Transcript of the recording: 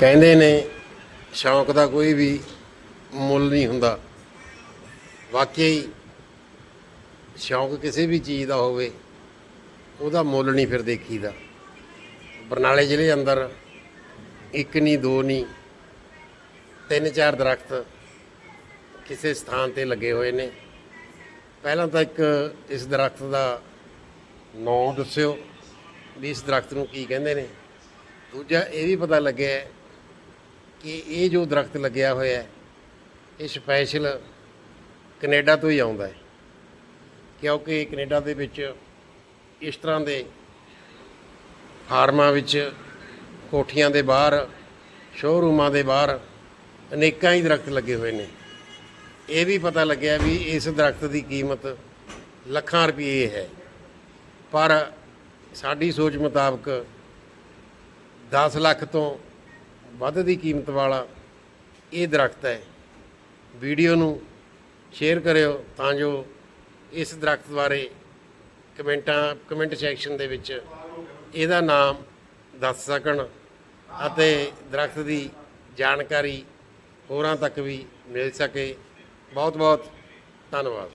ਕਹਿੰਦੇ ਨੇ, ਸ਼ੌਂਕ ਦਾ ਕੋਈ ਵੀ ਮੁੱਲ ਨਹੀਂ ਹੁੰਦਾ। ਵਾਕਈ ਸ਼ੌਂਕ ਕਿਸੇ ਵੀ ਚੀਜ਼ ਦਾ ਹੋਵੇ, ਉਹਦਾ ਮੁੱਲ ਨਹੀਂ ਫਿਰ ਦੇਖੀਦਾ। ਬਰਨਾਲੇ ਜ਼ਿਲ੍ਹੇ ਅੰਦਰ ਇੱਕ ਨਹੀਂ, ਦੋ ਨਹੀਂ, ਤਿੰਨ ਚਾਰ ਦਰਖਤ ਕਿਸੇ ਸਥਾਨ ਤੇ ਲੱਗੇ ਹੋਏ ਨੇ। ਪਹਿਲਾਂ ਤਾਂ ਇੱਕ ਇਸ ਦਰਖਤ ਦਾ ਨਾਂ ਦੱਸਿਓ ਵੀ ਇਸ ਦਰਖਤ ਨੂੰ ਕੀ ਕਹਿੰਦੇ ਨੇ। ਦੂਜਾ ਇਹ ਵੀ ਪਤਾ ਲੱਗਿਆ ਹੈ ਕਿ ਇਹ ਜੋ ਦਰਖਤ ਲੱਗਿਆ ਹੋਇਆ ਹੈ, ਇਹ ਸਪੈਸ਼ਲ ਕੈਨੇਡਾ ਤੋਂ ਹੀ ਆਉਂਦਾ ਹੈ। ਕਿਉਂਕਿ ਕੈਨੇਡਾ ਦੇ ਵਿੱਚ ਇਸ ਤਰ੍ਹਾਂ ਦੇ ਫਾਰਮਾਂ ਵਿੱਚ ਕੋਠੀਆਂ ਦੇ ਬਾਹਰ ਸ਼ੋਰੂਮਾਂ ਦੇ ਬਾਹਰ ਅਨੇਕਾਂ ਹੀ ਦਰਖਤ ਲੱਗੇ ਹੋਏ ਨੇ। ਇਹ ਵੀ ਪਤਾ ਲੱਗਿਆ ਵੀ ਇਸ ਦਰਖਤ ਦੀ ਕੀਮਤ ਲੱਖਾਂ ਰੁਪਏ ਹੈ। ਪਰ ਸਾਡੀ ਸੋਚ ਮੁਤਾਬਕ 10 ਲੱਖ ਤੋਂ ਵੱਧ ਦੀ ਕੀਮਤ ਵਾਲਾ ਇਹ ਦਰਖਤ ਹੈ। ਵੀਡੀਓ ਨੂੰ ਸ਼ੇਅਰ ਕਰਿਓ ਤਾਂ ਜੋ ਇਸ ਦਰਖਤ ਬਾਰੇ ਕਮੈਂਟਾਂ, ਕਮੈਂਟ ਸੈਕਸ਼ਨ ਦੇ ਵਿੱਚ ਇਹਦਾ ਨਾਮ ਦੱਸ ਸਕਣ ਅਤੇ ਦਰਖਤ ਦੀ ਜਾਣਕਾਰੀ ਹੋਰਾਂ ਤੱਕ ਵੀ ਮਿਲ ਸਕੇ। ਬਹੁਤ ਬਹੁਤ ਧੰਨਵਾਦ।